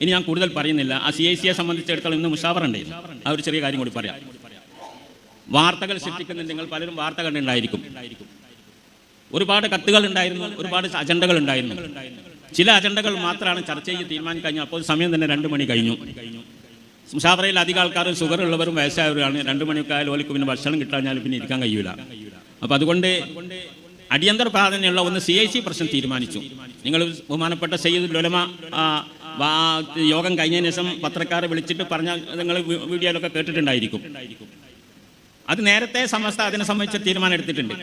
ഇനി ഞാൻ കൂടുതൽ പറയുന്നില്ല. ആ സി ഐ സിയെ സംബന്ധിച്ചിടത്തോളം ഇന്ന് മുഷാവറുണ്ട് ആ ഒരു ചെറിയ കാര്യം കൂടി പറയാം. വാർത്തകൾ സൃഷ്ടിക്കുന്ന നിങ്ങൾ പലരും വാർത്ത കണ്ടുണ്ടായിരിക്കും ഒരുപാട് കത്തുകൾ ഉണ്ടായിരുന്നു ഒരുപാട് അജണ്ടകൾ ഉണ്ടായിരുന്നു. ചില അജണ്ടകൾ മാത്രമാണ് ചർച്ച ചെയ്ത് തീരുമാനിക്കാൻ കഴിഞ്ഞു. അപ്പോൾ സമയം തന്നെ രണ്ടു മണി കഴിഞ്ഞു. മുഷാവറയിൽ അധികം ആൾക്കാരും ഷുഗർ ഉള്ളവരും വയസ്സായവരാണ് രണ്ടു മണിക്കായാലും ഓലിക്ക് പിന്നെ ഭക്ഷണം കിട്ടാഞ്ഞാലും പിന്നെ ഇരിക്കാൻ കഴിയൂല. അപ്പോൾ അതുകൊണ്ട് അടിയന്തര പ്രാധാന്യമുള്ള ഒന്ന് സി ഐ സി പ്രശ്നം തീരുമാനിച്ചു. നിങ്ങൾ ബഹുമാനപ്പെട്ട സയ്യിദ് ലൊലമ യോഗം കഴിഞ്ഞതിന് ശേഷം പത്രക്കാരെ വിളിച്ചിട്ട് പറഞ്ഞ നിങ്ങൾ വീഡിയോയിലൊക്കെ കേട്ടിട്ടുണ്ടായിരിക്കും. അത് നേരത്തെ സമസ്ത അതിനെ സംബന്ധിച്ച തീരുമാനം എടുത്തിട്ടുണ്ട്.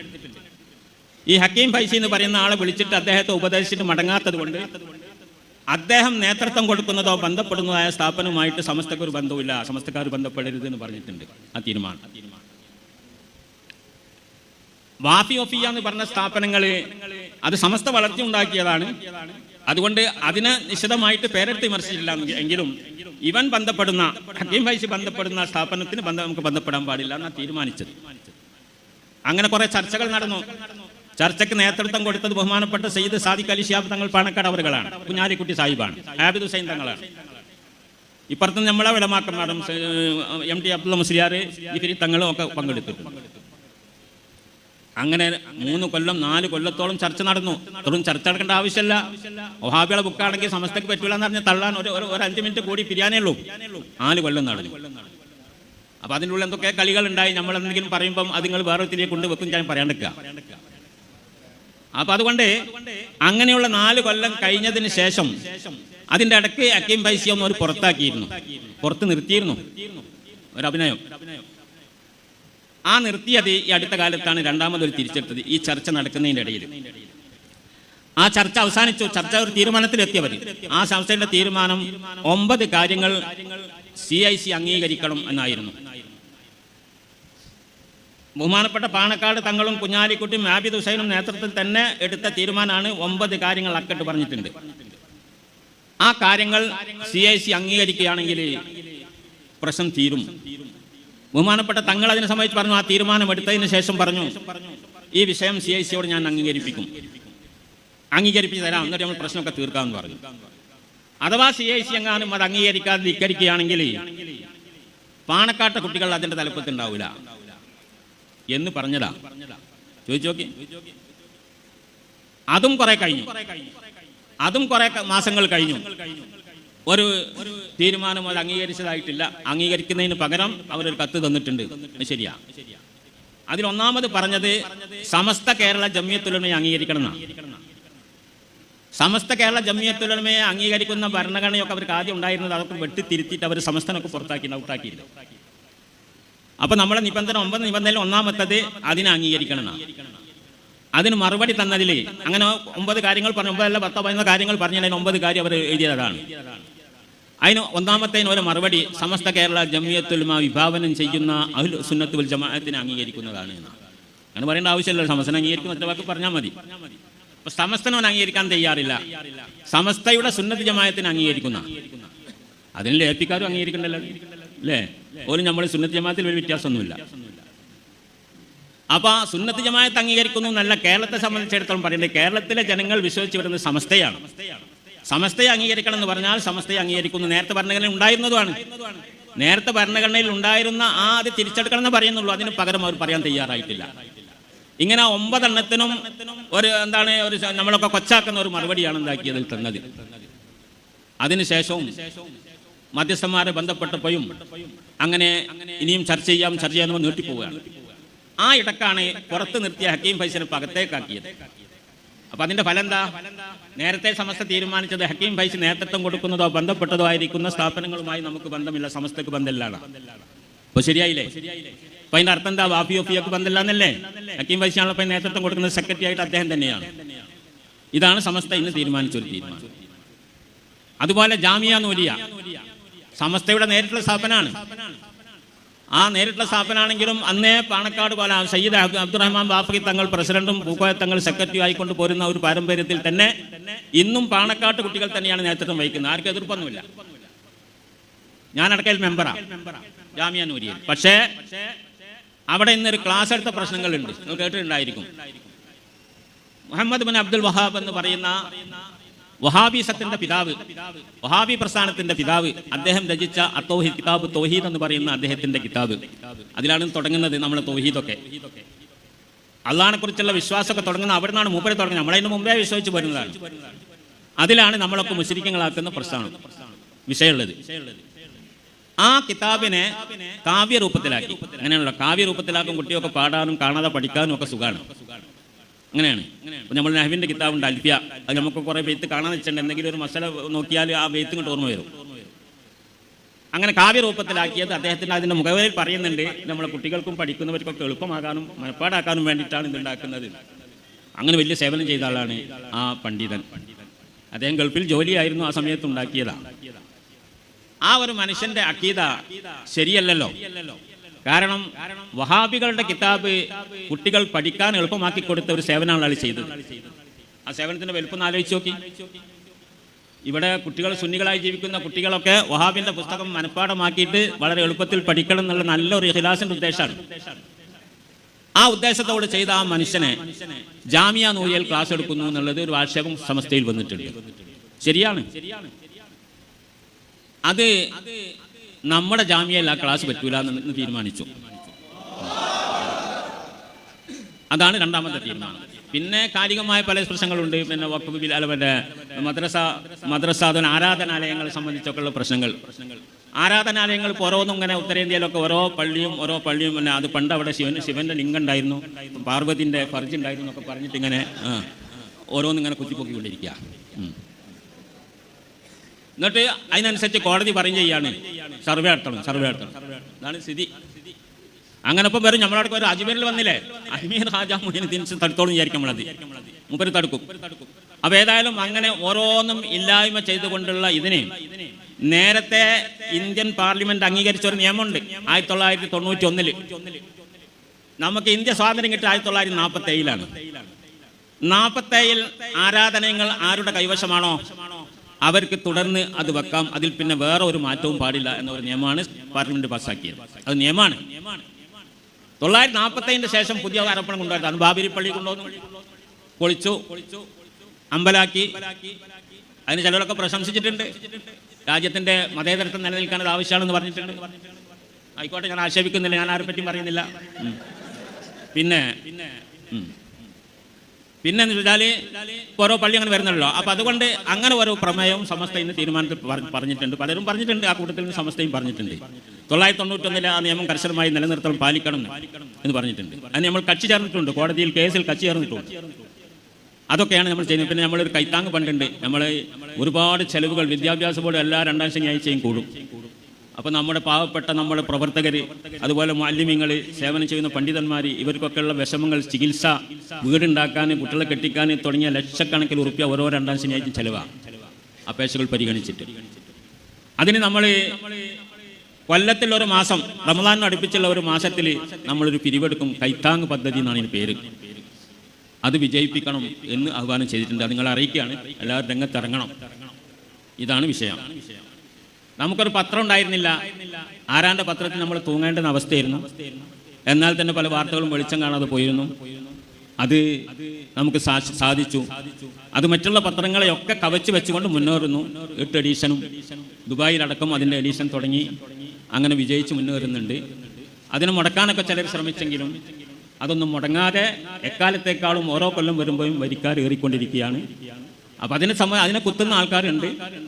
ഈ ഹക്കീം ഫൈസി എന്ന് പറയുന്ന ആളെ വിളിച്ചിട്ട് അദ്ദേഹത്തെ ഉപദേശിച്ചിട്ട് മടങ്ങാത്തത് കൊണ്ട് അദ്ദേഹം നേതൃത്വം കൊടുക്കുന്നതോ ബന്ധപ്പെടുന്നതായ സ്ഥാപനവുമായിട്ട് സമസ്തക്ക് ഒരു ബന്ധവുമില്ല. സമസ്തക്കാർ ബന്ധപ്പെടരുത് എന്ന് പറഞ്ഞിട്ടുണ്ട് ആ തീരുമാനം. വാഫി ഒഫിയ എന്ന് പറഞ്ഞ സ്ഥാപനങ്ങൾ അത് സമസ്ത വളർച്ച ഉണ്ടാക്കിയതാണ്. അതുകൊണ്ട് അതിന് നിശിതമായിട്ട് പേരെടുത്ത് വിമർശിച്ചില്ല എങ്കിലും ഇവൻ ബന്ധപ്പെടുന്ന ഹക്കീം ഫൈസി ബന്ധപ്പെടുന്ന സ്ഥാപനത്തിന് നമുക്ക് ബന്ധപ്പെടാൻ പാടില്ല എന്നാണ് തീരുമാനിച്ചത്. അങ്ങനെ കുറെ ചർച്ചകൾ നടന്നു. ചർച്ചയ്ക്ക് നേതൃത്വം കൊടുത്തത് ബഹുമാനപ്പെട്ട സയ്യിദ് സാദിഖ് അലി ഷിയാബ് തങ്ങൾ പാണക്കാട് അവറുകളാണ്. കുഞ്ഞാലിക്കുട്ടി സാഹിബാണ്. ആബിദ് ഹുസൈൻ തങ്ങളാണ്. ഇപ്പുറത്ത് നമ്മളെ വിലമാക്കന്മാരും എം ടി അബ്ദുള്ള മുസ്ലിയാർ ഇഫിരി തങ്ങളും ഒക്കെ പങ്കെടുത്തിട്ടുണ്ട്. അങ്ങനെ മൂന്ന് കൊല്ലം നാല് കൊല്ലത്തോളം ചർച്ച നടന്നു. തുടർന്ന് ചർച്ച നടക്കേണ്ട ആവശ്യമില്ല. ഒഹാബിയുടെ ബുക്കാണെങ്കിൽ സമസ്തക്ക് പറ്റൂല എന്ന് പറഞ്ഞ് തള്ളാൻ ഒരു ഒരു- അഞ്ച് മിനിറ്റ് കൂടി പിരിയാനേ ഉള്ളൂ. നാല് കൊല്ലം നടന്നു. അപ്പൊ അതിന്റെ ഉള്ളിൽ എന്തൊക്കെ കളികൾ ഉണ്ടായി നമ്മൾ എന്തെങ്കിലും പറയുമ്പോൾ അത് നിങ്ങൾ വേറെ കൊണ്ട് വെക്കും ഞാൻ പറയാണ്ടിരിക്കുക അപ്പൊ അതുകൊണ്ട് അങ്ങനെയുള്ള നാല് കൊല്ലം കഴിഞ്ഞതിന് ശേഷം അതിന്റെ ഇടയ്ക്ക് അക്കീം പൈസ ഒന്ന് പുറത്താക്കിയിരുന്നു. പുറത്ത് നിർത്തിയിരുന്നു. ഒരു അഭിനയം. ആ നിർത്തിയത് ഈ അടുത്ത കാലത്താണ് രണ്ടാമതൊരു തിരിച്ചെടുത്തത്. ഈ ചർച്ച നടക്കുന്നതിന്റെ ഇടയിൽ. ആ ചർച്ച അവസാനിച്ചു. ചർച്ച ഒരു തീരുമാനത്തിലെത്തിയവർ. ആ സംസ്ഥയുടെ തീരുമാനം ഒമ്പത് കാര്യങ്ങൾ സി ഐ സി അംഗീകരിക്കണം എന്നായിരുന്നു. ബഹുമാനപ്പെട്ട പാണക്കാട് തങ്ങളും കുഞ്ഞാലിക്കുട്ടിയും ആബിദ് ഹുസൈനും നേതൃത്വത്തിൽ തന്നെ എടുത്ത തീരുമാനമാണ് ഒമ്പത് കാര്യങ്ങൾ അക്കട്ട് പറഞ്ഞിട്ടുണ്ട്. ആ കാര്യങ്ങൾ സി ഐ സി അംഗീകരിക്കുകയാണെങ്കിൽ പ്രശ്നം തീരും. ബഹുമാനപ്പെട്ട തങ്ങൾ അതിനെ സംബന്ധിച്ച് പറഞ്ഞു ആ തീരുമാനം എടുത്തതിന് ശേഷം പറഞ്ഞു ഈ വിഷയം സി ഐ സിയോട് ഞാൻ അംഗീകരിപ്പിക്കും. അംഗീകരിപ്പിച്ച് തരാം. എന്നിട്ട് നമ്മൾ പ്രശ്നമൊക്കെ തീർക്കാമെന്ന് പറഞ്ഞു. അഥവാ സി ഐ സി എങ്ങാനും അത് അംഗീകരിക്കാതെ ധിക്കരിക്കുകയാണെങ്കിൽ പാണക്കാട്ട കുട്ടികൾ അതിന്റെ തലപ്പത്തുണ്ടാവില്ല എന്ന് പറഞ്ഞതാ. ചോദിച്ചു നോക്കി. അതും കുറെ കഴിഞ്ഞു. അതും കുറെ മാസങ്ങൾ കഴിഞ്ഞു. ഒരു തീരുമാനം അത് അംഗീകരിച്ചതായിട്ടില്ല. അംഗീകരിക്കുന്നതിന് പകരം അവരൊരു കത്ത് തന്നിട്ടുണ്ട്. ശരിയാ. അതിലൊന്നാമത് പറഞ്ഞത് സമസ്ത കേരള ജമ്യത്തുലമയെ അംഗീകരിക്കണം സമസ്ത കേരള ജമ്മിയത്തുലമയെ അംഗീകരിക്കുന്ന ഭരണഘടനയൊക്കെ അവർക്ക് ആദ്യം ഉണ്ടായിരുന്നത് അതൊക്കെ വെട്ടിത്തിരുത്തിയിട്ട് അവർ സമസ്തനൊക്കെ പുറത്താക്കി ഔട്ടാക്കിയില്ല അപ്പൊ നമ്മുടെ നിബന്ധന ഒമ്പത് നിബന്ധനയിൽ ഒന്നാമത്തത് അതിനെ അംഗീകരിക്കണം അതിന് മറുപടി തന്നതിൽ അങ്ങനെ ഒമ്പത് കാര്യങ്ങൾ പറഞ്ഞു ഒമ്പതല്ല പത്തോ പതിനൊന്ന് കാര്യങ്ങൾ പറഞ്ഞാൽ ഒമ്പത് കാര്യം അവർ എഴുതിയതാണ്. അതിന് ഒന്നാമത്തേന് ഒരു മറുപടി സമസ്ത കേരള ജമിയത്തുൽമ വിഭാവനം ചെയ്യുന്ന അഹുൽ സുന്നത്തുൽ ജമാഅത്തിനെ അംഗീകരിക്കുന്നതാണ് എന്നാണ്. അങ്ങനെ പറയേണ്ട ആവശ്യമില്ല സമസ്തനെ അംഗീകരിക്കും ഒറ്റ വാക്ക് പറഞ്ഞാൽ മതി. അപ്പൊ സമസ്തനവൻ അംഗീകരിക്കാൻ തയ്യാറില്ല. സമസ്തയുടെ സുന്നത്ത് ജമാഅത്തിനെ അംഗീകരിക്കുന്ന. അതിന് ലേപ്പിക്കാരും അംഗീകരിക്കണ്ടല്ലോ. അല്ലേ? പോലും നമ്മൾ സുന്നത്ത് ജമാഅത്തിൽ ഒരു വ്യത്യാസമൊന്നുമില്ല. അപ്പൊ ആ സുന്നത്ത് ജമാഅത്ത് അംഗീകരിക്കുന്നു എന്നല്ല കേരളത്തെ സംബന്ധിച്ചിടത്തോളം പറയുന്നത് കേരളത്തിലെ ജനങ്ങൾ വിശ്വസിച്ച് വരുന്നത് സമസ്തയാണ്. സമസ്തയെ അംഗീകരിക്കണം എന്ന് പറഞ്ഞാൽ സമസ്തയെ അംഗീകരിക്കുന്നു. നേരത്തെ ഭരണഘടനയിൽ ഉണ്ടായിരുന്നതുമാണ്. നേരത്തെ ഭരണഘടനയിൽ ഉണ്ടായിരുന്ന ആ അത് തിരിച്ചെടുക്കണം എന്ന് പറയുന്നുള്ളൂ. അതിന് പകരം അവർ പറയാൻ തയ്യാറായിട്ടില്ല. ഇങ്ങനെ ഒമ്പതെണ്ണത്തിനും ഒരു എന്താണ് ഒരു നമ്മളൊക്കെ കൊച്ചാക്കുന്ന ഒരു മറുപടിയാണ് ഉണ്ടാക്കിയതിൽ തന്നത്. അതിനുശേഷവും മധ്യസ്ഥന്മാരെ ബന്ധപ്പെട്ടപ്പോഴും അങ്ങനെ ഇനിയും ചർച്ച ചെയ്യാം ചർച്ച ചെയ്യാൻ നീട്ടിപ്പോവുകയാണ്. ആ ഇടക്കാണ് പുറത്ത് നിർത്തിയ ഹക്കീം ഫൈസലിനെ പകത്തേക്കാക്കിയത്. അപ്പൊ അതിന്റെ ഫലം എന്താ നേരത്തെ സമസ്ത തീരുമാനിച്ചത് ഹക്കീം ഫൈസ് നേതൃത്വം കൊടുക്കുന്നതോ ബന്ധപ്പെട്ടതോ ആയിരിക്കുന്ന സ്ഥാപനങ്ങളുമായി നമുക്ക് ബന്ധമില്ല സമസ്തക്ക് ബന്ധമില്ലാണ് അപ്പൊ ശരിയായില്ലേ? അപ്പൊ അതിന്റെ അർത്ഥം എന്താ? വാഫി ഒഫിയൊക്കെ ബന്ധമില്ല എന്നല്ലേ ഹക്കീം ഫൈസിയാണല്ലോ ഇപ്പൊ നേതൃത്വം കൊടുക്കുന്നത് സെക്രട്ടറി ആയിട്ട് അദ്ദേഹം തന്നെയാണ്. ഇതാണ് സമസ്ത ഇന്ന് തീരുമാനിച്ചൊരു തീരുമാനം. അതുപോലെ ജാമിയ നൂലിയ സമസ്തയുടെ നേരിട്ടുള്ള സ്ഥാപനമാണ് ആ നേരിട്ടുള്ള സ്ഥാപനമാണെങ്കിലും അന്നേ പാണക്കാട് പോലെ സയ്യിദ് അബ്ദുറഹ്മാൻ ബാഫി തങ്ങൾ പ്രസിഡന്റും പൂക്കോയ തങ്ങൾ സെക്രട്ടറി ആയിക്കൊണ്ട് പോരുന്ന ഒരു പാരമ്പര്യത്തിൽ തന്നെ ഇന്നും പാണക്കാട്ട് കുട്ടികൾ തന്നെയാണ് നേതൃത്വം വഹിക്കുന്നത്. ആർക്കും എതിർപ്പൊന്നുമില്ല. ഞാൻ അടക്കയിൽ മെമ്പറാണ് നൂരിയിൽ പക്ഷേ അവിടെ ഇന്നൊരു ക്ലാസ് എടുത്ത പ്രശ്നങ്ങളുണ്ട്. നിങ്ങൾ കേട്ടിട്ടുണ്ടായിരിക്കും. മുഹമ്മദ് ബിൻ അബ്ദുൽ വഹാബ് എന്ന് പറയുന്ന വഹാബീസത്തിന്റെ പിതാവ് വഹാബി പ്രസ്ഥാനത്തിന്റെ പിതാവ് അദ്ദേഹം രചിച്ച അത്തോഹി കിതാബ് തോഹീദ് എന്ന് പറയുന്ന അദ്ദേഹത്തിന്റെ കിതാബ്. അതിലാണ് തുടങ്ങുന്നത് നമ്മൾ തോഹീദൊക്കെ. അള്ളഹാനെ കുറിച്ചുള്ള വിശ്വാസമൊക്കെ തുടങ്ങുന്ന അവിടെ നിന്നാണ് മൂപ്പരെ തുടങ്ങുന്നത്. നമ്മളതിന് മുമ്പേ വിശ്വസിച്ച് വരുന്നതാണ് അതിലാണ് നമ്മളൊക്കെ മുസ്ലിങ്ങളാക്കുന്ന പ്രസ്ഥാനം വിഷയമുള്ളത്. ആ കിതാബിനെ കാവ്യ രൂപത്തിലാക്കി കാവ്യരൂപത്തിലാക്കി കാവ്യ രൂപത്തിലാക്കും കുട്ടിയൊക്കെ പാടാനും കാണാതെ പഠിക്കാനും ഒക്കെ സുഖമാണ്. അങ്ങനെയാണ്. ഇപ്പൊ നമ്മൾ കിതാബ് കിതാബുണ്ട് അൽഫിയ. അത് നമുക്ക് കുറെ വെയ്ത്ത് കാണാൻ വെച്ചിട്ടുണ്ട്. എന്തെങ്കിലും ഒരു മസല നോക്കിയാൽ ആ വെയ്ത്ത് ഇങ്ങോട്ട് ഓർമ്മ വരും. അങ്ങനെ കാവ്യരൂപത്തിലാക്കിയത് അദ്ദേഹത്തിന്റെ അതിന്റെ മുഖവരിൽ പറയുന്നുണ്ട്. നമ്മളെ കുട്ടികൾക്കും പഠിക്കുന്നവർക്കൊക്കെ എളുപ്പമാകാനും മനപ്പാടാക്കാനും വേണ്ടിയിട്ടാണ് ഇതുണ്ടാക്കുന്നത് അങ്ങനെ വലിയ സേവനം ചെയ്ത ആളാണ് ആ പണ്ഡിതൻ. അദ്ദേഹം ഗൾഫിൽ ജോലിയായിരുന്നു ആ സമയത്ത് ഉണ്ടാക്കിയതാണ് ആ ഒരു മനുഷ്യന്റെ അക്കീത ശരിയല്ലല്ലോ. കാരണം വഹാബികളുടെ കിതാബ് കുട്ടികൾ പഠിക്കാൻ എളുപ്പമാക്കി കൊടുത്ത ഒരു സേവനമാണ് അയാൾ ചെയ്തത്. ആ സേവനത്തിന്റെ വലുപ്പം ആലോചിച്ച് നോക്കി. ഇവിടെ കുട്ടികൾ സുന്നികളായി ജീവിക്കുന്ന കുട്ടികളൊക്കെ വഹാബിന്റെ പുസ്തകം മനഃപ്പാടമാക്കിയിട്ട് വളരെ എളുപ്പത്തിൽ പഠിക്കണം എന്നുള്ള നല്ലൊരു ഹിലാസിന്റെ ഉദ്ദേശമാണ്. ആ ഉദ്ദേശത്തോട് ചെയ്ത ആ മനുഷ്യനെ ജാമിയ നൂയൽ ക്ലാസ് എടുക്കുന്നു എന്നുള്ളത് ഒരു ആക്ഷേപം സമസ്തയിൽ വന്നിട്ടുണ്ട്. ശരിയാണ്. അത് നമ്മുടെ ജാമ്യയിൽ ആ ക്ലാസ് പറ്റൂല എന്ന് തീരുമാനിച്ചു. അതാണ് രണ്ടാമത്തെ തീരുമാനം. പിന്നെ കാലികമായ പല പ്രശ്നങ്ങളുണ്ട്. പിന്നെ വഖഫ് ബിൽ മദ്രസ മദ്രസാധന ആരാധനാലയങ്ങൾ സംബന്ധിച്ചൊക്കെ ഉള്ള പ്രശ്നങ്ങൾ. ആരാധനാലയങ്ങൾ ഇപ്പോൾ ഓരോന്നും ഇങ്ങനെ ഉത്തരേന്ത്യയിലൊക്കെ ഓരോ പള്ളിയും ഓരോ പള്ളിയും പിന്നെ അത് പണ്ട് അവിടെ ശിവൻ ശിവന്റെ ലിംഗം ഉണ്ടായിരുന്നു. പാർവതിന്റെ ഫർജ് ഉണ്ടായിരുന്നു എന്നൊക്കെ പറഞ്ഞിട്ട് ഇങ്ങനെ ഓരോന്നും ഇങ്ങനെ കുത്തിപ്പൊക്കിക്കൊണ്ടിരിക്കുക. എന്നിട്ട് അതിനനുസരിച്ച് കോടതി പറയും ചെയ്യാണ് സർവേ നടത്തണം സർവേ നടത്തണം. അതാണ് സ്ഥിതി. അങ്ങനെ ഇപ്പം വരും. നമ്മളവിടെ ഒരു അജ്മീരിൽ വന്നില്ലേ? അജ്മീർ ഹാജാ മുഹിന് തിരിച്ച് തടുത്തോളം വിചാരിക്കും നമ്മളത്. മുപ്പര് തടുക്കും. അപ്പൊ ഏതായാലും അങ്ങനെ ഓരോന്നും ഇല്ലായ്മ ചെയ്തുകൊണ്ടുള്ള ഇതിനെ നേരത്തെ ഇന്ത്യൻ പാർലമെന്റ് അംഗീകരിച്ച ഒരു നിയമമുണ്ട്. ആയിരത്തി തൊള്ളായിരത്തി തൊണ്ണൂറ്റി ഒന്നിൽ നമുക്ക് ഇന്ത്യ സ്വാതന്ത്ര്യം കിട്ടിയ ആയിരത്തി തൊള്ളായിരത്തി നാൽപ്പത്തി ഏഴിലാണ് നാൽപ്പത്തേഴിൽ ആരാധനകൾ ആരുടെ കൈവശമാണോ? അവർക്ക് തുടർന്ന് അത് വെക്കാം. അതിൽ പിന്നെ വേറെ ഒരു മാറ്റവും പാടില്ല എന്ന ഒരു നിയമമാണ് പാർലമെന്റ് പാസ്സാക്കിയത് അത് നിയമമാണ്. തൊള്ളായിരത്തി നാൽപ്പത്തേഴിന്റെ ശേഷം പുതിയ ആരോപണം കൊണ്ടുവരുന്നത് ബാബരി പള്ളി കൊണ്ടുവന്നു. പൊളിച്ചു. അമ്പലാക്കി. അതിന് ചിലരൊക്കെ പ്രശംസിച്ചിട്ടുണ്ട്. രാജ്യത്തിന്റെ മതേതരത്വം നിലനിൽക്കാൻ അത് ആവശ്യമാണെന്ന് പറഞ്ഞിട്ടുണ്ട്. ആയിക്കോട്ടെ ഞാൻ ആക്ഷേപിക്കുന്നില്ല. ഞാൻ ആരെ പറ്റിയും പറയുന്നില്ല പിന്നെ പിന്നെ. പിന്നെ എന്ന് ഓരോ പള്ളി അങ്ങനെ വരുന്നല്ലോ അപ്പൊ അതുകൊണ്ട് അങ്ങനെ ഓരോ പ്രമേയവും സമസ്ത ഇന്ന് തീരുമാനത്തിൽ പറഞ്ഞിട്ടുണ്ട്. പലരും പറഞ്ഞിട്ടുണ്ട്. ആ കൂട്ടത്തിൽ നിന്ന് സമസ്തയും പറഞ്ഞിട്ടുണ്ട്. തൊള്ളായിരത്തി തൊണ്ണൂറ്റൊന്നിലെ ആ നിയമം കർശനമായി നിലനിർത്തണം പാലിക്കണം എന്ന്. പറഞ്ഞിട്ടുണ്ട്. അതിന് നമ്മൾ കക്ഷി ചേർന്നിട്ടുണ്ട്. കോടതിയിൽ കേസിൽ കക്ഷി ചേർന്നിട്ടുണ്ട്. അതൊക്കെയാണ് നമ്മൾ ചെയ്യുന്നത്. പിന്നെ നമ്മളൊരു കൈത്താങ് പണ്ടുണ്ട്. നമ്മൾ ഒരുപാട് ചെലവുകൾ വിദ്യാഭ്യാസ ബോർഡ് എല്ലാ രണ്ടാം ശനിയാഴ്ചയും കൂടും. അപ്പോൾ നമ്മുടെ പാവപ്പെട്ട നമ്മുടെ പ്രവർത്തകർ അതുപോലെ മാലിന്യങ്ങൾ സേവനം ചെയ്യുന്ന പണ്ഡിതന്മാർ ഇവർക്കൊക്കെയുള്ള വിഷമങ്ങൾ ചികിത്സ വീടുണ്ടാക്കാൻ കുട്ടികളെ കെട്ടിക്കാൻ തുടങ്ങിയ ലക്ഷക്കണക്കിന് ഉറുപ്പ്യ ഓരോ രണ്ടാം ശനിയാഴ്ച ചെലവാണ് അപേക്ഷകൾ പരിഗണിച്ചിട്ട്. അതിന് നമ്മൾ കൊല്ലത്തിൽ ഒരു മാസം റമദാൻ അടുപ്പിച്ചുള്ള ഒരു മാസത്തിൽ നമ്മളൊരു പിരിവെടുക്കും കൈത്താങ് പദ്ധതി എന്നാണ് ഇതിന് പേര്. അത് വിജയിപ്പിക്കണം എന്ന് ആഹ്വാനം ചെയ്തിട്ടുണ്ട്. നിങ്ങൾ അറിയിക്കുകയാണ്. എല്ലാവരും രംഗത്തിറങ്ങണം. ഇതാണ് വിഷയം. നമുക്കൊരു പത്രം ഉണ്ടായിരുന്നില്ല. ആരാന്റെ പത്രത്തിൽ നമ്മൾ തൂങ്ങേണ്ടുന്ന അവസ്ഥയായിരുന്നു. എന്നാൽ തന്നെ പല വാർത്തകളും വെളിച്ചം കാണാതെ പോയിരുന്നു. അത് നമുക്ക് സാധിച്ചു. അത് മറ്റുള്ള പത്രങ്ങളെയൊക്കെ കവച്ചു വെച്ചുകൊണ്ട് മുന്നേറുന്നു. എട്ട് എഡീഷനും ദുബായിലടക്കം അതിന്റെ എഡീഷൻ തുടങ്ങി. അങ്ങനെ വിജയിച്ച് മുന്നേറുന്നുണ്ട്. അതിന് മുടക്കാനൊക്കെ ചിലർ ശ്രമിച്ചെങ്കിലും അതൊന്നും മുടങ്ങാതെ എക്കാലത്തേക്കാളും ഓരോ കൊല്ലം വരുമ്പോഴും വരിക്കാർ ഏറിക്കൊണ്ടിരിക്കുകയാണ്. അപ്പം അതിനെ സമയം അതിനെ കുത്തുന്ന ആൾക്കാരുണ്ട്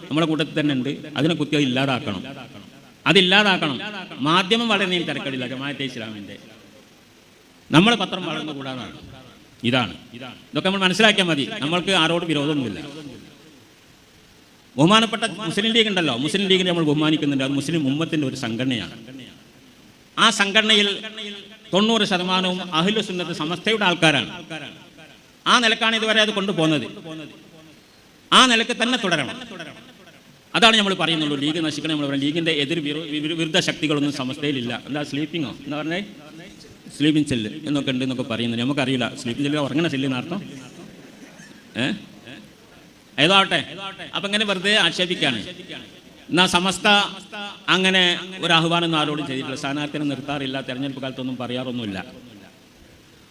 നമ്മുടെ കൂട്ടത്തിൽ തന്നെ ഉണ്ട്. അതിനെ കുത്തി അത് ഇല്ലാതാക്കണം. അതില്ലാതാക്കണം മാധ്യമം വളരെ തിരക്കടില്ല ജമാഅത്തെ ഇസ്ലാമിന്റെ നമ്മൾ പത്രം വളർന്നു കൂടാതാണ്. ഇതാണ്. ഇതൊക്കെ നമ്മൾ മനസ്സിലാക്കിയാൽ മതി. നമ്മൾക്ക് ആരോട് വിരോധമൊന്നുമില്ല. ബഹുമാനപ്പെട്ട മുസ്ലിം ലീഗ് ഉണ്ടല്ലോ. മുസ്ലിം ലീഗിനെ നമ്മൾ ബഹുമാനിക്കുന്നുണ്ട്. അത് മുസ്ലിം ഉമ്മത്തിന്റെ ഒരു സംഘടനയാണ്. ആ സംഘടനയിൽ തൊണ്ണൂറ് ശതമാനവും അഹിലു സുന്നത്ത് സമസ്തയുടെ ആൾക്കാരാണ്. ആ നിലക്കാണ് ഇതുവരെ അത് കൊണ്ടുപോകുന്നത്. ആ നിലയ്ക്ക് തന്നെ തുടരണം. അതാണ് നമ്മൾ പറയുന്നുള്ളൂ. ലീഗ് നശിക്കണം നമ്മൾ പറയുന്നത്. ലീഗിന്റെ എതിർ വിരു- വിരു- വിരുദ്ധ ശക്തികളൊന്നും സമസ്തയിലില്ല. എന്താ സ്ലീപ്പിംഗോ എന്ന് പറഞ്ഞേ? സ്ലീപ്പിംഗ് സെല്ല് എന്നൊക്കെ ഉണ്ട് എന്നൊക്കെ പറയുന്നത് നമുക്കറിയില്ല. സ്ലീപ്പിംഗ് സെല്ല് ഉറങ്ങണ സെല്ല് എന്നർത്ഥം ഏതാവട്ടെ? അപ്പൊ ഇങ്ങനെ വെറുതെ ആക്ഷേപിക്കാണ്. എന്നാ സമസ്ത അങ്ങനെ ഒരു ആഹ്വാനം ആരോടും ചെയ്തിട്ടില്ല. സ്ഥാനാർത്ഥിനെ നിർത്താറില്ല. തെരഞ്ഞെടുപ്പ് കാലത്തൊന്നും പറയാറൊന്നുമില്ല.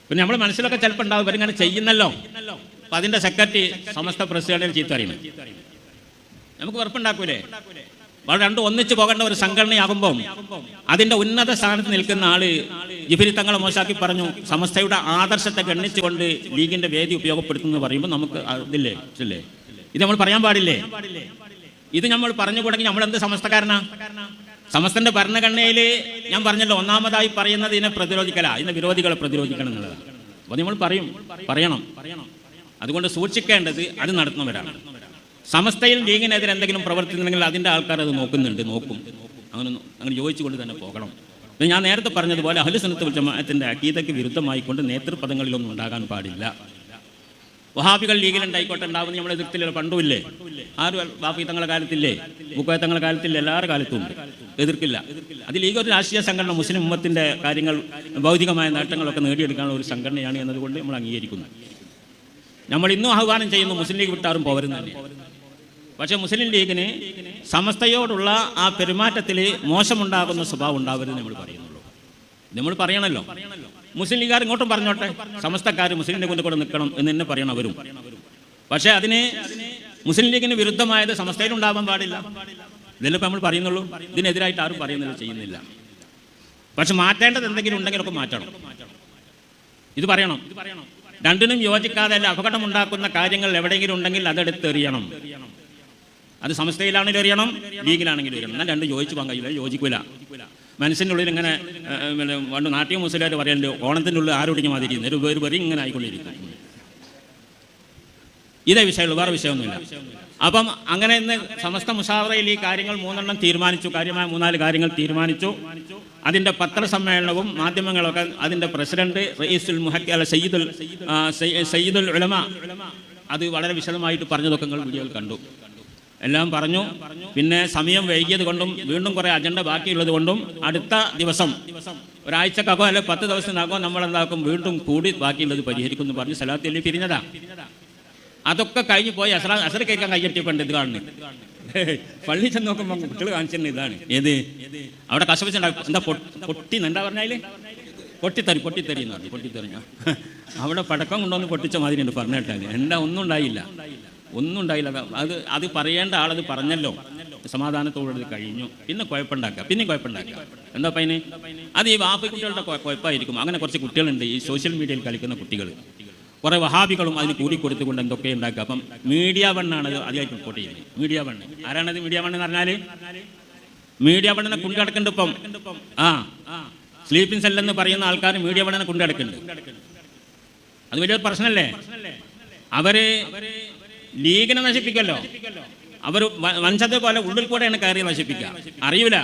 പിന്നെ നമ്മുടെ മനസ്സിലൊക്കെ ചിലപ്പോൾ ഉണ്ടാവും. ഇവരിങ്ങനെ ചെയ്യുന്നല്ലോ. അപ്പൊ അതിന്റെ സെക്രട്ടറി സമസ്ത പ്രസിഡന്റിൽ ചീത്ത അറിയുന്നത് നമുക്ക് ഉറപ്പുണ്ടാക്കൂലേ? വളരെ രണ്ടും ഒന്നിച്ചു പോകേണ്ട ഒരു സംഘടനയാകുമ്പോൾ അതിന്റെ ഉന്നത സ്ഥാനത്ത് നിൽക്കുന്ന ആൾ ജിബിരി തങ്ങളെ മോശാക്കി പറഞ്ഞു. സമസ്തയുടെ ആദർശത്തെ ഗണ്ണിച്ചുകൊണ്ട് ലീഗിന്റെ വേദി ഉപയോഗപ്പെടുത്തുന്നു പറയുമ്പോൾ നമുക്ക് അതില്ലേ? ഇല്ലേ ഇത് നമ്മൾ പറയാൻ പാടില്ലേ? ഇത് നമ്മൾ പറഞ്ഞു കൂടെങ്കിൽ നമ്മൾ എന്ത് സമസ്തക്കാരനാ? സമസ്തന്റെ ഭരണഘടനയിൽ ഞാൻ പറഞ്ഞല്ലോ ഒന്നാമതായി പറയുന്നത് ഇതിനെ പ്രതിരോധിക്കല ഇതിനെ വിരോധികളെ പ്രതിരോധിക്കണം എന്നുള്ളതാണ്. അപ്പൊ നമ്മൾ പറയും പറയണം പറയണം. അതുകൊണ്ട് സൂക്ഷിക്കേണ്ടത് അത് നടത്തുന്നവരാണ്. സമസ്തയിൽ ലീഗിനെതിരെ എന്തെങ്കിലും പ്രവർത്തിക്കുന്നുണ്ടെങ്കിൽ അതിന്റെ ആൾക്കാർ അത് നോക്കുന്നുണ്ട് നോക്കും. അങ്ങനെ അങ്ങനെ യോജിച്ചുകൊണ്ട് തന്നെ പോകണം. ഞാൻ നേരത്തെ പറഞ്ഞതുപോലെ അഹലുസനത്ത് ജമാഅത്തിന്റെ അക്കീതയ്ക്ക് വിരുദ്ധമായിക്കൊണ്ട് നേതൃപദങ്ങളിലൊന്നും ഉണ്ടാകാൻ പാടില്ല. വഹാബികൾ ലീഗിലുണ്ടായിക്കോട്ടെ ഉണ്ടാവുന്ന നമ്മൾ എതിർത്തില്ല പണ്ടുമില്ലേ? ആര് വാഫി തങ്ങളുടെ കാലത്തില്ലേ? ബുക്കോയ തങ്ങളുടെ കാലത്തില്ലേ? എല്ലാവരുടെ കാലത്തും ഉണ്ട്. എതിർക്കില്ല. അത് ലീഗ് ഒരു രാഷ്ട്രീയ സംഘടന മുസ്ലിം ഉമ്മത്തിന്റെ കാര്യങ്ങൾ ഭൗതികമായ നേട്ടങ്ങളൊക്കെ നേടിയെടുക്കാനുള്ള ഒരു സംഘടനയാണ് എന്നതുകൊണ്ട് നമ്മൾ അംഗീകരിക്കുന്നു. നമ്മൾ ഇന്നും ആഹ്വാനം ചെയ്യുന്നു മുസ്ലിം ലീഗ് വിട്ടാറും തന്നെ പക്ഷേ മുസ്ലിം ലീഗിന് സമസ്തയോടുള്ള ആ പെരുമാറ്റത്തിൽ മോശമുണ്ടാകുന്ന സ്വഭാവം ഉണ്ടാവരുത് നമ്മൾ പറയുന്നുള്ളൂ. നമ്മൾ പറയണല്ലോ. മുസ്ലിം ലീഗുകാർ ഇങ്ങോട്ടും പറഞ്ഞോട്ടെ? സമസ്തക്കാർ മുസ്ലിം കൊണ്ട് കൂടെ നിൽക്കണം എന്ന് തന്നെ പറയണം അവരും. പക്ഷേ അതിന് മുസ്ലിം ലീഗിന് വിരുദ്ധമായത് സമസ്തയിൽ ഉണ്ടാവാൻ പാടില്ല. ഇതിലിപ്പോൾ നമ്മൾ പറയുന്നുള്ളൂ. ഇതിനെതിരായിട്ട് ആരും പറയുന്നില്ല ചെയ്യുന്നില്ല. പക്ഷെ മാറ്റേണ്ടത് എന്തെങ്കിലും ഉണ്ടെങ്കിലൊക്കെ മാറ്റണം. ഇത് പറയണം ഇത് പറയണം. രണ്ടിനും യോജിക്കാതെ അല്ല അപകടമുണ്ടാക്കുന്ന കാര്യങ്ങൾ എവിടെയെങ്കിലും ഉണ്ടെങ്കിൽ അതെടുത്ത് എറിയണം. അത് സംസ്ഥയിലാണെങ്കിലും എറിയണം ലീഗിലാണെങ്കിലും എറിയണം. എന്നാൽ രണ്ടും യോജിച്ചു പോകാൻ കഴിയില്ല യോജിക്കൂല. മനസ്സിന്റെ ഉള്ളിൽ ഇങ്ങനെ പണ്ട് നാട്ടിയ മുസ്ലിമാർ പറയുന്നുണ്ട് ഓണത്തിന്റെ ഉള്ളിൽ ആരോടിക്കും മാതിരി ഒരു പേര് പേര് ഇങ്ങനെ ആയിക്കൊണ്ടിരിക്കും. ഇതേ വിഷയമുള്ളൂ വേറെ വിഷയമൊന്നുമില്ല. അപ്പം അങ്ങനെ ഇന്ന് സമസ്ത മുഷാവറയിൽ ഈ കാര്യങ്ങൾ മൂന്നെണ്ണം തീരുമാനിച്ചു. കാര്യമായ മൂന്നാൽ കാര്യങ്ങൾ തീരുമാനിച്ചു. അതിന്റെ പത്രസമ്മേളനവും മാധ്യമങ്ങളൊക്കെ അതിന്റെ പ്രസിഡന്റ് റയീസുൽ മുഹക്കി അല്ല സയ്യിദുൽ സയ്യിദുൽ ഉലമ അത് വളരെ വിശദമായിട്ട് പറഞ്ഞതൊക്കെ നിങ്ങൾ വീഡിയോയിൽ കണ്ടു. എല്ലാം പറഞ്ഞു. പിന്നെ സമയം വൈകിയത് കൊണ്ടും വീണ്ടും കുറേ അജണ്ട ബാക്കിയുള്ളത് കൊണ്ടും അടുത്ത ദിവസം ഒരാഴ്ചക്കകോ അല്ലെ പത്ത് ദിവസത്തിനകോ നമ്മൾ എന്താക്കും വീണ്ടും കൂടി ബാക്കിയുള്ളത് പരിഹരിക്കും എന്ന് പറഞ്ഞ് സ്ഥലത്തിൽ പിരിഞ്ഞതാ. അതൊക്കെ കഴിഞ്ഞ് പോയി അസറ അസറ കേൾക്കാൻ കയ്യട്ടിയപ്പോൾ ഇത് കാണുന്നത് പള്ളി ചെന്ന് നോക്കുമ്പോൾ കുട്ടികൾ കാണിച്ചിരുന്ന ഇതാണ്. ഏത്? അവിടെ കശപിച്ചുണ്ടാകും എന്താ പൊട്ടി എന്താ പറഞ്ഞാൽ? പൊട്ടിത്തരി പൊട്ടിത്തരി എന്ന് പറഞ്ഞു പൊട്ടിത്തെറിഞ്ഞു അവിടെ പടക്കം കൊണ്ടുവന്ന് പൊട്ടിച്ച മാതിരി ഉണ്ട് പറഞ്ഞിട്ടാണ് എന്താ ഒന്നും ഉണ്ടായില്ല. ഒന്നും ഉണ്ടായില്ല. അത് അത് പറയേണ്ട ആളത് പറഞ്ഞല്ലോ. സമാധാനത്തോടെ കഴിഞ്ഞു. പിന്നെ കുഴപ്പമുണ്ടാക്കുക. പിന്നെ കുഴപ്പമുണ്ടാക്കുക. എന്താ പൈന് അത് ഈ വാപ്പ കുട്ടികളുടെ കുഴ- കുഴപ്പമായിരിക്കും. അങ്ങനെ കുറച്ച് കുട്ടികളുണ്ട് ഈ സോഷ്യൽ മീഡിയയിൽ കളിക്കുന്ന കുട്ടികൾ കുറേ വഹാബികളും അതിന് കൂടി കൊടുത്തുകൊണ്ട് എന്തൊക്കെ ഉണ്ടാക്കുക. അപ്പം മീഡിയ വണ്ണാണ് അത് ആദ്യമായിട്ട് റിപ്പോർട്ട് ചെയ്യുന്നത്. മീഡിയ വണ്ണ് ആരാണത് മീഡിയ വണ്ണ് എന്ന് പറഞ്ഞാൽ മീഡിയ വണ്ണിനെ കൊണ്ടു കിടക്കുന്നുണ്ട് ഇപ്പം. ആ. സ്ലീപ്പിംഗ് സെൽ എന്ന് പറയുന്ന ആൾക്കാർ മീഡിയ വണ്ണിനെ കൊണ്ടു കിടക്കുന്നുണ്ട് അത് വലിയൊരു പ്രശ്നമല്ലേ? അവർ ലീഗിനെ നശിപ്പിക്കല്ലോ അവർ വംശത്തെ പോലെ ഉള്ളിൽ കൂടെയാണ് കയറി നശിപ്പിക്കുക. അറിയൂല.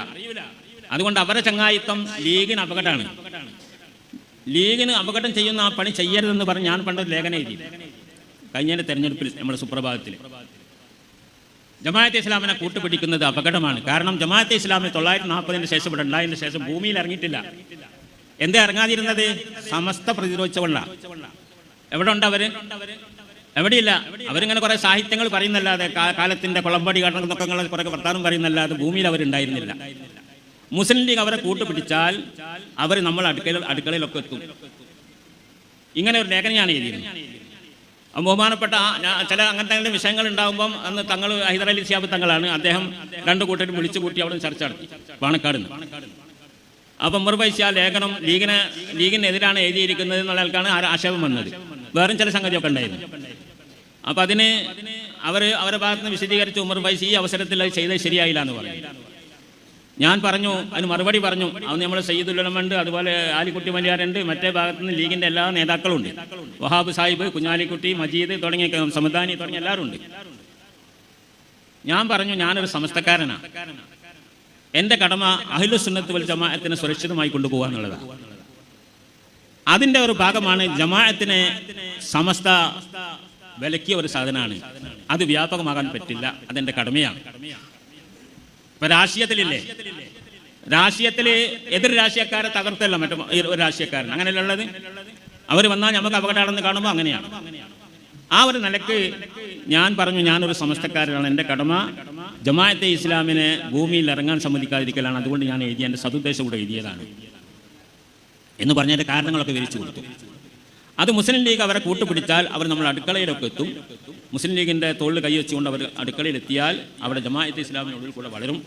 അതുകൊണ്ട് അവരുടെ ചങ്ങായിത്വം ലീഗിന് അപകടമാണ്. ലീഗിന് അപകടം ചെയ്യുന്ന ആ പണി ചെയ്യരുതെന്ന് പറഞ്ഞ് ഞാൻ പണ്ടൊരു ലേഖനം എഴുതി. കഴിഞ്ഞ തെരഞ്ഞെടുപ്പിൽ നമ്മുടെ സുപ്രഭാതത്തിൽ. ജമാഅത്തെ ഇസ്ലാമിനെ കൂട്ടുപിടിക്കുന്നത് അപകടമാണ്. കാരണം ജമാഅത്തെ ഇസ്ലാമി തൊള്ളായിരത്തി നാൽപ്പതിന് ശേഷം ഇവിടെ ഉണ്ടായതിന് ശേഷം ഭൂമിയിൽ ഇറങ്ങിയിട്ടില്ല. എന്താ ഇറങ്ങാതിരുന്നത്? സമസ്ത പ്രതിരോധിച്ചവള്ള എവിടെ ഉണ്ട് അവർ? എവിടെയില്ല. അവരിങ്ങനെ കുറെ സാഹിത്യങ്ങൾ പറയുന്നല്ലാതെ കാലത്തിന്റെ കുളമ്പടി കടന്നൊക്കെ കുറെ വർത്താനം പറയുന്നല്ലാതെ ഭൂമിയിൽ അവരുണ്ടായിരുന്നില്ല. മുസ്ലിം ലീഗ് അവരെ കൂട്ടുപിടിച്ചാൽ അവർ നമ്മൾ അടുക്കള അടുക്കളയിലൊക്കെ എത്തും. ഇങ്ങനെ ഒരു ലേഖനം ഞാൻ എഴുതിയിരുന്നു ബഹുമാനപ്പെട്ട ചില അങ്ങനത്തെ വിഷയങ്ങൾ ഉണ്ടാകുമ്പം അന്ന് തങ്ങൾ ഹൈദരലി സിയാബ് തങ്ങളാണ്. അദ്ദേഹം രണ്ട് കൂട്ടരും വിളിച്ചു കൂട്ടി അവിടെ ചർച്ച നടത്തി. പാണക്കാട് അപ്പം മുർബൈസി ആ ലേഖനം ലീഗിനെ ലീഗിനെതിരാണ് എഴുതിയിരിക്കുന്നത് എന്നുള്ള ആൾക്കാണ് ആക്ഷേപം വന്നത്. വേറെ ചില സംഗതിയൊക്കെ ഉണ്ടായിരുന്നു. അപ്പം അതിന് അവർ അവരുടെ ഭാഗത്ത് നിന്ന് വിശദീകരിച്ച് ഉമർ ഫൈസി ഈ അവസരത്തിൽ അത് ചെയ്തത് ശരിയായില്ല എന്ന് പറഞ്ഞു. ഞാൻ പറഞ്ഞു അതിന് മറുപടി പറഞ്ഞു. അന്ന് നമ്മൾ സയ്യിദുല്ലമുണ്ട് അതുപോലെ ആലിക്കുട്ടി മലയാറുണ്ട് മറ്റേ ഭാഗത്ത് നിന്ന് ലീഗിന്റെ എല്ലാ നേതാക്കളും ഉണ്ട് വഹാബ് സാഹിബ് കുഞ്ഞാലിക്കുട്ടി മജീദ് തുടങ്ങിയ സമദാനി തുടങ്ങിയ എല്ലാവരും ഉണ്ട്. ഞാൻ പറഞ്ഞു ഞാനൊരു സമസ്തക്കാരനാണ് എന്റെ കടമ അഹിലു സുന്നത്ത് വൽ ജമാഅത്തിനെ സുരക്ഷിതമായി കൊണ്ടുപോകുക എന്നുള്ളതാണ്. അതിന്റെ ഒരു ഭാഗമാണ് ജമാഅത്തിനെ സമസ്ത വിലക്കിയ ഒരു സാധനമാണ്. അത് വ്യാപകമാകാൻ പറ്റില്ല അതെന്റെ കടമയാണ്. ഇപ്പൊ രാഷ്ട്രീയത്തിലില്ലേ? രാഷ്ട്രീയത്തിൽ എതിർ രാഷ്ട്രീയക്കാരെ തകർത്തല്ല മറ്റു ഒരു രാഷ്ട്രീയക്കാരൻ. അങ്ങനെയല്ല ഉള്ളത് അവർ വന്നാൽ നമുക്ക് അപകടമാണെന്ന് കാണുമ്പോൾ അങ്ങനെയാണ്. ആ ഒരു നിലയ്ക്ക് ഞാൻ പറഞ്ഞു ഞാനൊരു സമസ്തക്കാരനാണ്. എന്റെ കടമ ജമാഅത്തെ ഇസ്ലാമിനെ ഭൂമിയിൽ ഇറങ്ങാൻ സമ്മതിക്കാതിരിക്കലാണ്. അതുകൊണ്ട് ഞാൻ എഴുതിയ എന്റെ സതുദ്ദേശം കൂടെ എഴുതിയതാണ്. എന്ന് പറഞ്ഞതിന്റെ കാരണങ്ങളൊക്കെ വിരിച്ചു കൊടുത്തു. അത് മുസ്ലിം ലീഗ് അവരെ കൂട്ടുപിടിച്ചാൽ അവർ നമ്മൾ അടുക്കളയിലൊക്കെ എത്തും. മുസ്ലിം ലീഗിന്റെ തോളിൽ കൈ വെച്ചുകൊണ്ട് അവർ അടുക്കളയിലെത്തിയാൽ അവിടെ ജമാഅത്ത് ഇസ്ലാമിനുള്ളിൽ കൂടെ വളരും.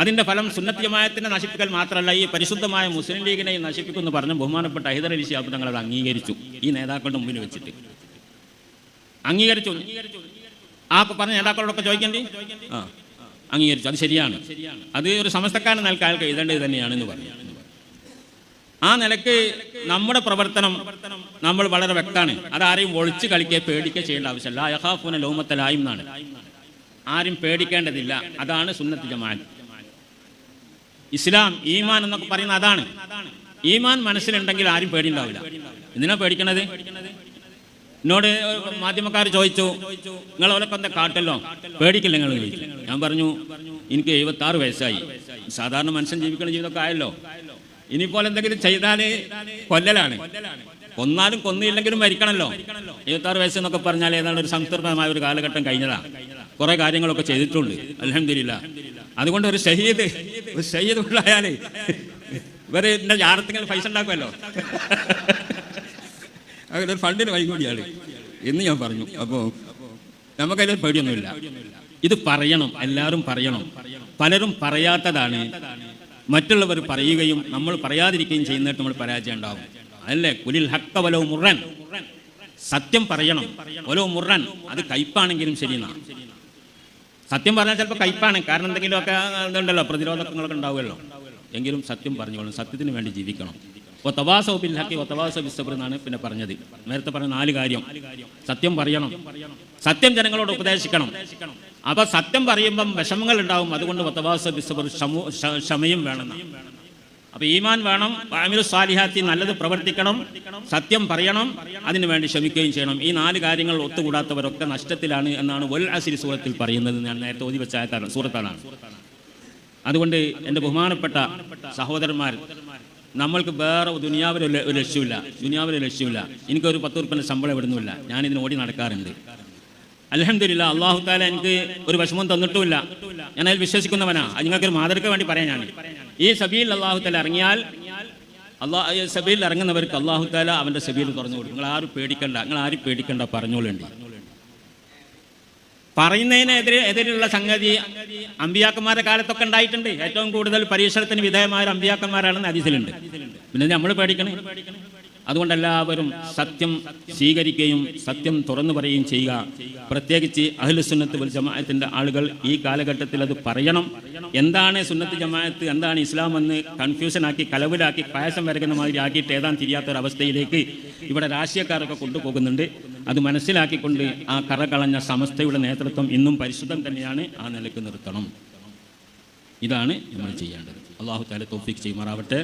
അതിന്റെ ഫലം സുന്നത്ത് ജമാഅത്തിനെ നശിപ്പിക്കൽ മാത്രമല്ല ഈ പരിശുദ്ധമായ മുസ്ലിം ലീഗിനെ നശിപ്പിക്കുമെന്ന് പറഞ്ഞ് ബഹുമാനപ്പെട്ട ഹൈദർ അലി ശിഹാബ് തങ്ങൾ അത് അംഗീകരിച്ചു. ഈ നേതാക്കളുടെ മുമ്പിൽ വെച്ചിട്ട്. അംഗീകരിച്ചു. ആ പറഞ്ഞ നേതാക്കളോടൊക്കെ ചോദിക്കണ്ടേ? ആ അംഗീകരിച്ചു. അത് ശരിയാണ്. അത് ഒരു സമസ്തക്കാരൻ നൽകാൻ എഴുതേണ്ടത് തന്നെയാണെന്ന് പറഞ്ഞു. ആ നിലയ്ക്ക് നമ്മുടെ പ്രവർത്തനം നമ്മൾ വളരെ വ്യക്തമാണ്. അതാരെയും ഒളിച്ച് കളിക്കുക പേടിക്കുക ചെയ്യേണ്ട ആവശ്യമില്ല. യഹാഫുന ലോമത്തലായും എന്നാണ്. ആരും പേടിക്കേണ്ടതില്ല. അതാണ് സുന്നത്ത് ജമാഅത്ത്. ഇസ്ലാം ഈമാൻ എന്നൊക്കെ പറയുന്ന അതാണ്. ഈമാൻ മനസ്സിലുണ്ടെങ്കിൽ ആരും പേടിയുണ്ടാവില്ല. എന്തിനാ പേടിക്കണത്? എന്നോട് മാധ്യമക്കാർ ചോദിച്ചു നിങ്ങൾ അവരൊക്കെ എന്താ കാട്ടല്ലോ? പേടിക്കില്ല നിങ്ങൾ ചോദിച്ചു. ഞാൻ പറഞ്ഞു എനിക്ക് എഴുപത്തി ആറ് വയസ്സായി. സാധാരണ മനുഷ്യൻ ജീവിക്കുന്ന ജീവിതമൊക്കെ ആയല്ലോ. ഇനിയിപ്പോൾ എന്തെങ്കിലും ചെയ്താൽ കൊല്ലലാണ്. കൊന്നാലും കൊന്നില്ലെങ്കിലും മരിക്കണല്ലോ. എഴുപത്തി ആറ് വയസ്സ് എന്നൊക്കെ പറഞ്ഞാൽ ഏതാണ്ട് ഒരു സംതൃപ്തമായ ഒരു കാലഘട്ടം കഴിഞ്ഞതാ കുറെ കാര്യങ്ങളൊക്കെ ചെയ്തിട്ടുണ്ട്. അലഹമില്ല അതുകൊണ്ട് ഒരു ഷഹീദ് ഒരു ഷഹീദ് ഉള്ളായാൽ ഇവർ എന്റെ ജാറത്തിങ്ങൾ പൈസ ഉണ്ടാക്കുമല്ലോ. അങ്ങനെ ഒരു ഫണ്ടിന് വൈകൂടിയാണ് എന്ന് ഞാൻ പറഞ്ഞു. അപ്പോൾ നമുക്കതിൽ പേടിയൊന്നുമില്ല. ഇത് പറയണം. എല്ലാവരും പറയണം. പലരും പറയാത്തതാണ് മറ്റുള്ളവർ പറയുകയും നമ്മൾ പറയാതിരിക്കുകയും ചെയ്യുന്നിട്ട് നമ്മൾ പരാജയം അല്ലേ കുലിൽ ഹക്ക മുറൻ. സത്യം പറയണം. ഓലോ മുറൻ. അത് കയ്പാണെങ്കിലും ശരിയെന്നാണ് സത്യം പറഞ്ഞാൽ ചിലപ്പോൾ കയ്പാണ്. കാരണം എന്തെങ്കിലുമൊക്കെ ഇതുണ്ടല്ലോ? പ്രതിരോധങ്ങളൊക്കെ ഉണ്ടാവുമല്ലോ. എങ്കിലും സത്യം പറഞ്ഞോളൂ സത്യത്തിന് വേണ്ടി ജീവിക്കണം. അപ്പോൾ തവാസോ ബിൽ ഹക്കി ഓ തവാസോ ബിസ്സബർ എന്നാണ് പിന്നെ പറഞ്ഞത്. നേരത്തെ പറഞ്ഞ നാല് കാര്യം. സത്യം പറയണം. സത്യം ജനങ്ങളോട് ഉപദേശിക്കണം. അപ്പൊ സത്യം പറയുമ്പം വിഷമങ്ങൾ ഉണ്ടാവും. അതുകൊണ്ട് ഒത്തവാസ ക്ഷമയും വേണം അപ്പൊ ഈമാൻ വേണം. അമിലു സാലിഹാത്തി നല്ലത് പ്രവർത്തിക്കണം. സത്യം പറയണം. അതിനു വേണ്ടി ശ്രമിക്കുകയും ചെയ്യണം. ഈ നാല് കാര്യങ്ങൾ ഒത്തുകൂടാത്തവരൊക്കെ നഷ്ടത്തിലാണ് എന്നാണ് വൽ അസിരി സൂറത്തിൽ പറയുന്നത്. ഞാൻ നേരത്തെ ഓതി വെച്ച സൂറത്താണ്. അതുകൊണ്ട് എന്റെ ബഹുമാനപ്പെട്ട സഹോദരന്മാർ നമ്മൾക്ക് വേറെ ദുനിയാവിൽ ഒരു ലക്ഷ്യമില്ല ദുനിയാവിൽ ലക്ഷ്യമില്ല എനിക്കൊരു പത്ത് ഉറുപ്പിന്റെ ശമ്പളം ഇവിടുന്നില്ല ഞാൻ ഇതിന് ഓടി നടക്കാറുണ്ട്. അലഹമില്ല അള്ളാഹു താല എനിക്ക് ഒരു വിഷമം തന്നിട്ടുമില്ല. ഞാൻ അതിൽ വിശ്വസിക്കുന്നവനാ. അത് നിങ്ങൾക്കൊരു മാതൃക വേണ്ടി പറയാൻ ഞാൻ. ഈ സബീൽ അള്ളാഹു താല ഇറങ്ങിയാൽ അള്ളാഹ് സബീൽ ഇറങ്ങുന്നവർക്ക് അള്ളാഹു താല അവന്റെ സബീൽ തുറന്നു കൊടുക്കും. നിങ്ങൾ ആരും പേടിക്കണ്ട നിങ്ങൾ ആരും പേടിക്കണ്ട പറഞ്ഞോളേണ്ടി. പറയുന്നതിനെതിരെ എതിരെയുള്ള സംഗതി അമ്പിയാക്കന്മാരുടെ കാലത്തൊക്കെ ഉണ്ടായിട്ടുണ്ട്. ഏറ്റവും കൂടുതൽ പരീക്ഷണത്തിന് വിധേയമായ അമ്പിയാക്കന്മാരാണെന്ന് അതിഥിലുണ്ട് പിന്നെ നമ്മൾ പേടിക്കണേ. അതുകൊണ്ട് എല്ലാവരും സത്യം സ്വീകരിക്കുകയും സത്യം തുറന്നു പറയുകയും ചെയ്യുക. പ്രത്യേകിച്ച് അഹ്ലുസുന്നത്ത് വൽ ജമാഅത്തിന്റെ ആളുകൾ ഈ കാലഘട്ടത്തിൽ അത് പറയണം. എന്താണ് സുന്നത്ത് ജമാഅത്ത് എന്താണ് ഇസ്ലാം എന്ന് കൺഫ്യൂഷൻ ആക്കി കലവിലാക്കി പായസം വരയ്ക്കുന്ന മാതിരി ആക്കിയിട്ട് ഏതാൻ തിരിയാത്തൊരവസ്ഥയിലേക്ക് ഇവിടെ രാഷ്ട്രീയക്കാരൊക്കെ കൊണ്ടുപോകുന്നുണ്ട്. അത് മനസ്സിലാക്കിക്കൊണ്ട് ആ കറ കളഞ്ഞ സമസ്തയുടെ നേതൃത്വം ഇന്നും പരിശുദ്ധം തന്നെയാണ് ആ നിലയ്ക്ക് നിർത്തണം. ഇതാണ് നമ്മൾ ചെയ്യേണ്ടത്. അള്ളാഹു താല തോഫിക്ക് ചെയ്യുമാറാവട്ടെ.